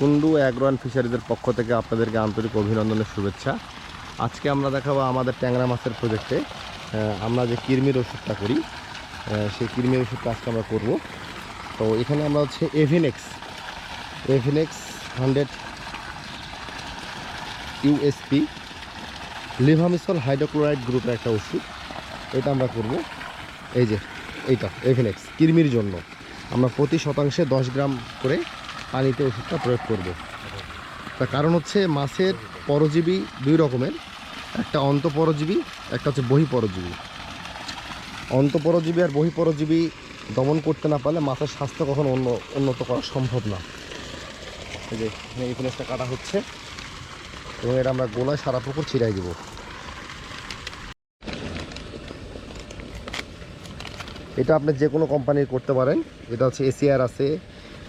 Kundu agro and ফিশারিজের পক্ষ থেকে আপনাদেরকে আন্তরিক অভিনন্দনের শুভেচ্ছা। আজকে আমরা দেখাবো আমাদের ট্যাংরা মাছের প্রজেক্টে আমরা যে কিরমির ওষুধটা করি সেই কিরমির ওষুধটা আজকে আমরা করব। তো এখানে আমরা হচ্ছে Avinex Avinex hundred USP levamisole hydrochloride গ্রুপের একটা ওষুধ, এটা আমরা করব। এই যে, এইটা এভিনেক্স কিরমির জন্য। আমরা প্রতি শতাংশে দশ গ্রাম করে পানিতে ওষুধটা প্রয়োগ করব। তার কারণ হচ্ছে মাছের পরজীবী দুই রকমের। একটা অন্তঃপরজীবী, একটা হচ্ছে বহিঃপরজীবী। অন্তঃপরজীবী আর বহিঃপরজীবী দমন করতে না পারলে মাছের স্বাস্থ্য কখনো অন্য, উন্নত করা সম্ভব না। যে এই কাটা হচ্ছে এবং এটা আমরা গোলায় সারা পুকুর ছিটাই দিব। এটা আপনি যে কোনো কোম্পানির করতে পারেন। এটা হচ্ছে এসিআর আছে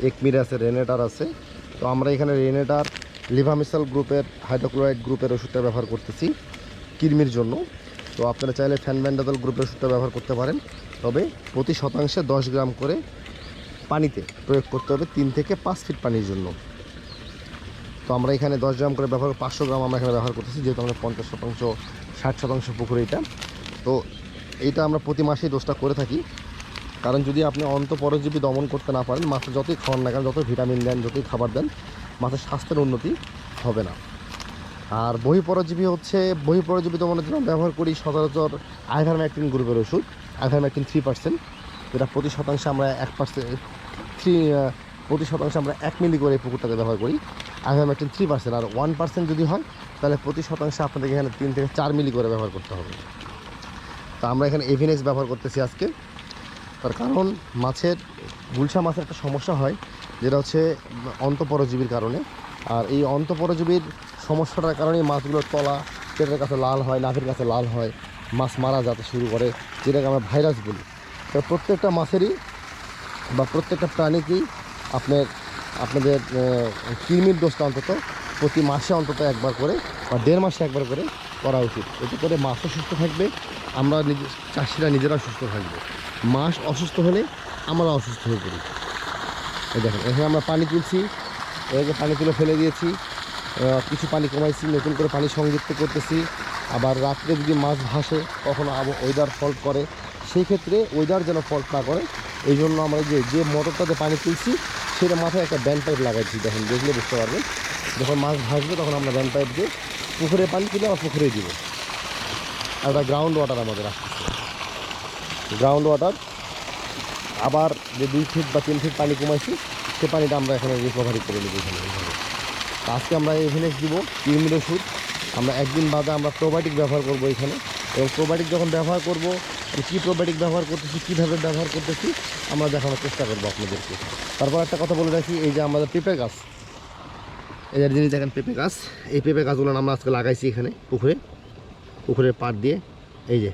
একমির আছে রেনেটার আছে। তো আমরা এখানে রেনেটার লিভামিসাল গ্রুপের, হাইড্রোক্লোরাইড গ্রুপের ওষুধটা ব্যবহার করতেছি কিরমির জন্য। তো আপনারা চাইলে ফ্যানব্যান্ডাদল গ্রুপের ওষুধটা ব্যবহার করতে পারেন। তবে প্রতি শতাংশে দশ গ্রাম করে পানিতে প্রয়োগ করতে হবে, তিন থেকে পাঁচ ফিট পানির জন্য। তো আমরা এখানে দশ গ্রাম করে ব্যবহার, পাঁচশো গ্রাম আমরা এখানে ব্যবহার করতেছি, যেহেতু আমরা পঞ্চাশ শতাংশ, ষাট শতাংশ পুকুর এটা। তো এইটা আমরা প্রতি মাসেই দোষটা করে থাকি। কারণ যদি আপনি অন্তঃপরজীবী দমন করতে না পারেন, মাছের যতই খাওয়ান না কেন, যতই ভিটামিন দেন, যতই খাবার দেন, মাছের স্বাস্থ্যের উন্নতি হবে না। আর বহিঃপরজীবী হচ্ছে, বহিঃপরজীবী দমনের জন্য ব্যবহার করি সচরাচর আইভারম্যাকটিন গ্রুপের ওষুধ, আইভারম্যাকটিন থ্রি পার্সেন্ট যেটা প্রতি শতাংশে আমরা এক পার্সেন্ট থ্রি প্রতি শতাংশে আমরা এক মিলি করে এই পুকুরটাকে ব্যবহার করি। আইভারম্যাকটিন থ্রি পার্সেন্ট আর ওয়ান পার্সেন্ট যদি হয়, তাহলে প্রতি শতাংশে আপনাদের এখানে তিন থেকে চার মিলি করে ব্যবহার করতে হবে। তা আমরা এখানে এভিনেক্স ব্যবহার করতেছি আজকে। তার কারণ মাছের, গুলশা মাছের একটা সমস্যা হয়, যেটা হচ্ছে অন্তঃপরজীবীর কারণে। আর এই অন্তঃপরজীবীর সমস্যাটার কারণে মাছগুলোর তলা, পেটের কাছে লাল হয়, নাভের কাছে লাল হয়, মাছ মারা যেতে শুরু করে, যেটাকে আমরা ভাইরাস বলি। তো প্রত্যেকটা মাছেরই বা প্রত্যেকটা প্রাণীকেই আপনার, আপনাদের কৃমির দোষটা অন্তত প্রতি মাসে অন্তত একবার করে বা দেড় মাসে একবার করে করা উচিত। এতে করে মাছও সুস্থ থাকবে, আমরা নিজে, চাষিরা নিজেরা সুস্থ থাকবে। মাছ অসুস্থ হলে আমরা অসুস্থ হয়ে পড়ি। এই দেখেন, এখানে আমরা পানি তুলছি এখানে পানি তুলে ফেলে দিয়েছি। কিছু পানি কমাইছি, নতুন করে পানি সংযুক্ত করতেছি। আবার রাত্রে যদি মাছ ভাসে, কখনো ওয়েদার ফল্ট করে, সেই ক্ষেত্রে ওয়েদার যেন ফল্ট না করে, এই জন্য আমরা যে যে মোটরটাতে পানি তুলছি, সেটা মাথায় একটা ব্যান্ড পাইপ লাগাইছি। দেখেন, দেখলে বুঝতে পারবেন। যখন মাছ ভাসবে, তখন আমরা ব্যান্ড পাইপ দিয়ে পুকুরে পানি তুলে আমরা পুকুরে দিব। আর একটা গ্রাউন্ড ওয়াটার আমাদের আসতেছে। গ্রাউন্ড ওয়াটার আবার যে দুই ফিট বা তিন ফিট পানি কমাইছি, সে পানিটা আমরা এখানে রিকভারি করে নেব এখানে আজকে আমরা এভিনেক্স দিব কিরমির ওষুধ আমরা একদিন বাদে আমরা প্রোবায়োটিক ব্যবহার করব এখানে। এবং প্রোবায়োটিক যখন ব্যবহার করব কী প্রোবায়োটিক ব্যবহার করতেছি, কীভাবে ব্যবহার করতেছি, আমরা দেখানোর চেষ্টা করব আপনাদেরকে। তারপর একটা কথা বলে রাখি, এই যে আমাদের পেঁপে গাছ। যে জিনিস দেখেন পেঁপে গাছ। এই পেঁপে গাছগুলো আমরা আজকে লাগাইছি এখানে, পুকুরে। পুকুরের পাড় দিয়ে। এই যে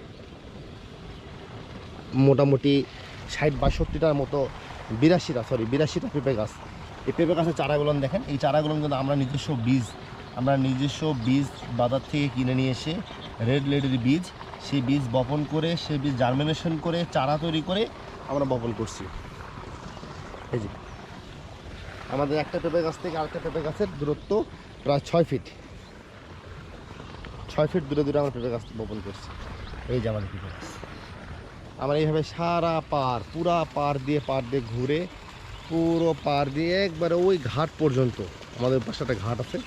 মোটামুটি ষাট বাষট্টিটার মতো বিরাশিটা সরি বিরাশিটা পেঁপে গাছ। এই পেঁপে গাছের চারাগুলো দেখেন, এই চারাগুলো কিন্তু আমরা নিজস্ব বীজ, আমরা নিজস্ব বীজ বাজার থেকে কিনে নিয়ে এসে রেড লেডির বীজ, সেই বীজ বপন করে, সেই বীজ জার্মিনেশন করে, চারা তৈরি করে আমরা বপন করছি। এই যে আমাদের একটা পেঁপে গাছ থেকে আরেকটা পেঁপে গাছের দূরত্ব প্রায় ছয় ফিট। ছয় ফিট দূরে দূরে আমরা পেঁপে গাছ বপন করছি। এই যে আমাদের পেঁপে গাছ। আমরা এইভাবে সারা পার পুরা পার দিয়ে পার দিয়ে ঘুরে, পুরো পার দিয়ে একবারে ওই ঘাট পর্যন্ত, আমাদের পাশে একটা ঘাট আছে,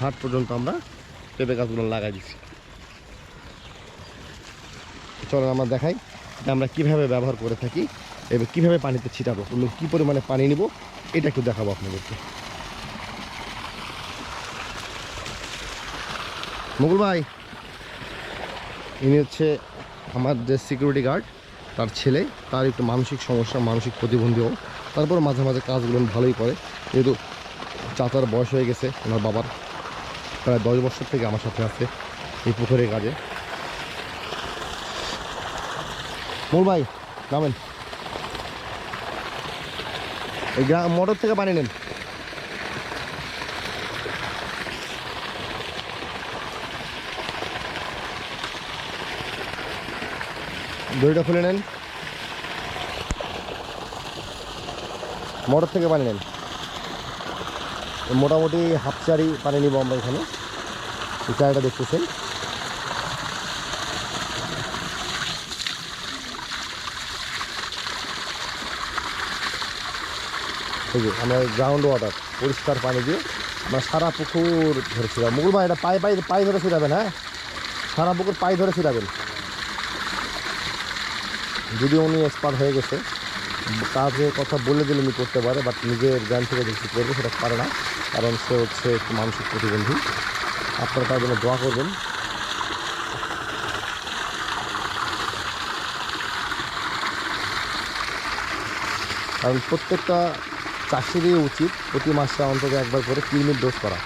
ঘাট পর্যন্ত আমরা পেঁপে গাছগুলো লাগাই দিচ্ছি। চলেন আমরা দেখাই আমরা কীভাবে ব্যবহার করে থাকি। এবং কীভাবে পানিতে ছিটাবো? এবং কী পরিমাণে পানি নিব? এটা একটু দেখাবো আপনাদেরকে। মুকুল ভাই, ইনি হচ্ছে আমার যে সিকিউরিটি গার্ড তার ছেলে, তার একটু মানসিক সমস্যা, মানসিক প্রতিবন্ধীও তারপর মাঝে মাঝে কাজগুলো ভালোই করে। যেহেতু চাচার বয়স হয়ে গেছে, ওনার বাবার প্রায় দশ বছর থেকে আমার সাথে আছে এই পুকুরের কাজে। মোর ভাই, নামেন। এই মোটর থেকে পানি নেন। দড়িটা খুলে নেন। মোটর থেকে পানি নেন। মোটামুটি হাফ চারি পানি নিব আমরা এখানে। এই চারিটা দেখতেছেন। এই যে, আমরা গ্রাউন্ড ওয়াটার পরিষ্কার পানি দিয়ে আমরা সারা পুকুর ধরেছিলাম মুগুল ভাই, এটা পায়ে পায়ে পায়ে ধরে ছিটাবেন হ্যাঁ? সারা পুকুর পায়ে ধরে ছিটাবেন যদি উনি এক্সপার্ট হয়ে গেছে কাজে কথা বলে দিলে উনি করতে পারে বাট নিজের জ্ঞান থেকে কিছু করবে সেটা পারে না, কারণ সে হচ্ছে একটু মানসিক প্রতিবন্ধী। আপনারা তার জন্য দোয়া করবেন। কারণ প্রত্যেকটা চাষিরই উচিত, প্রতি মাসে অন্তত একবার করে কৃমির ডোজ করা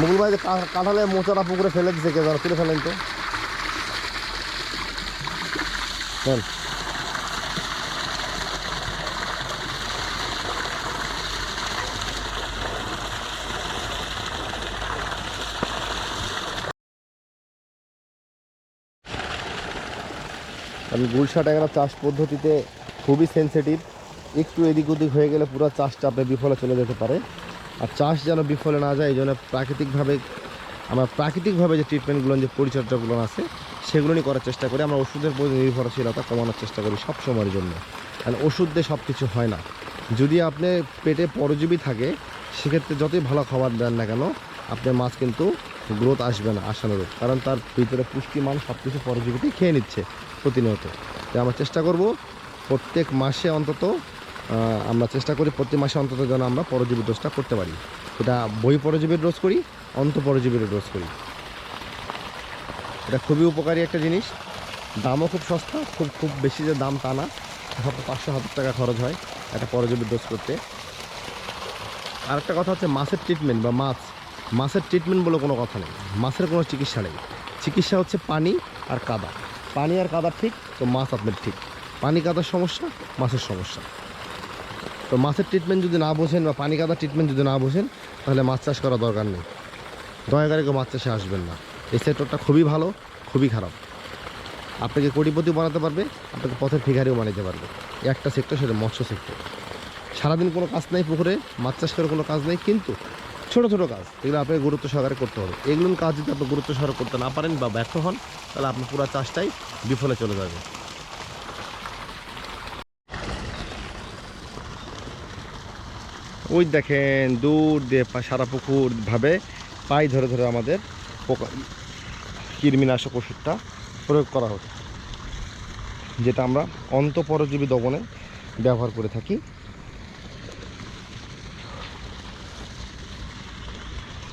পুকুরে ভাই যে কাঁঠালে মোচারা পুকুরে ফেলে দিছে কে যেন তুলে ফেলেন তো। নেন। কারণ গুলশা চাষ পদ্ধতিতে খুবই সেনসিটিভ একটু এদিক ওদিক হয়ে গেলে পুরো চাষটা আপনার বিফলে চলে যেতে পারে। আর চাষ যেন বিফলে না যায়, এই জন্য প্রাকৃতিকভাবে, আমরা প্রাকৃতিকভাবে যে ট্রিটমেন্টগুলো যে পরিচর্যাগুলো আছে, সেগুলো নিয়ে করার চেষ্টা করি। আমরা ওষুধের প্রতি নির্ভরশীলতা কমানোর চেষ্টা করি সব সময়ের জন্য। কারণ ওষুধ দিয়ে সব কিছু হয় না। যদি আপনি পেটে পরজীবী থাকে, সেক্ষেত্রে যতই ভালো খাবার দেন না কেন, আপনার মাছ কিন্তু গ্রোথ আসবে না আশানুরূপ। কারণ তার ভিতরে পুষ্টিমান সব কিছু পরজীবীতেই খেয়ে নিচ্ছে প্রতিনিয়ত। তাই আমরা চেষ্টা করব প্রত্যেক মাসে অন্তত আমরা চেষ্টা করি প্রতি মাসে অন্তত যেন আমরা পরজীবী ডোজটা করতে পারি। এটা বই পরজীবীর ডোজ করি, অন্ত পরজীবীর ডোজ করি। এটা খুবই উপকারী একটা জিনিস। দামও খুব সস্তা, খুব খুব বেশি যে দাম তা না। সব পাঁচশো হাজার টাকা খরচ হয় একটা পরজীবীর ডোজ করতে। আর একটা কথা হচ্ছে মাছের ট্রিটমেন্ট বা মাছ। মাছের ট্রিটমেন্ট বলে কোনো কথা নেই। মাছের কোনো চিকিৎসা নেই। চিকিৎসা হচ্ছে পানি আর কাদা। পানি আর কাদা ঠিক, তো মাছ আপনার ঠিক। পানি কাদার সমস্যা, মাছের সমস্যা। তো মাছের ট্রিটমেন্ট যদি না বোঝেন বা পানি কাদার ট্রিটমেন্ট যদি না বোঝেন, তাহলে মাছ চাষ করা দরকার নেই। দয়া করে কেউ মাছ চাষে আসবেন না। এই সেক্টরটা খুবই ভালো, খুবই খারাপ। আপনাকে কোটিপতি বানাতে পারবে, আপনাকে পথের ফিগারেও বানাতে পারবে। একটা সেক্টর সেটা মৎস্য সেক্টর সারাদিন কোনো কাজ নেই পুকুরে, মাছ চাষ করে কোনো কাজ নেই, কিন্তু ছোট ছোট কাজ, এগুলো আপনাকে গুরুত্ব সহকারে করতে হবে। এগুলোর কাজ যদি আপনি গুরুত্ব সহকারে করতে না পারেন বা ব্যর্থ হন, তাহলে আপনার পুরো চাষটাই বিফলে চলে যাবে। ওই দেখেন, দূর দিয়ে সারা পুকুর ভাবে পাই ধরে ধরে আমাদের পোকা কৃমিনাশক ওষুধটা প্রয়োগ করা হচ্ছে যেটা আমরা অন্তঃপরজীবী দমনে ব্যবহার করে থাকি।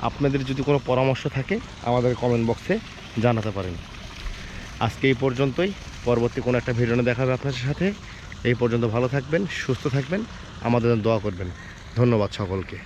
আপনাদের যদি কোনো পরামর্শ থাকে, আমাদের কমেন্ট বক্সে জানাতে পারেন। আজকে এই পর্যন্তই। পরবর্তী কোনো একটা ভিডিও দেখা হবে আপনাদের সাথে। এই পর্যন্ত ভালো থাকবেন, সুস্থ থাকবেন। আমাদের দোয়া করবেন। ধন্যবাদ সকলকে।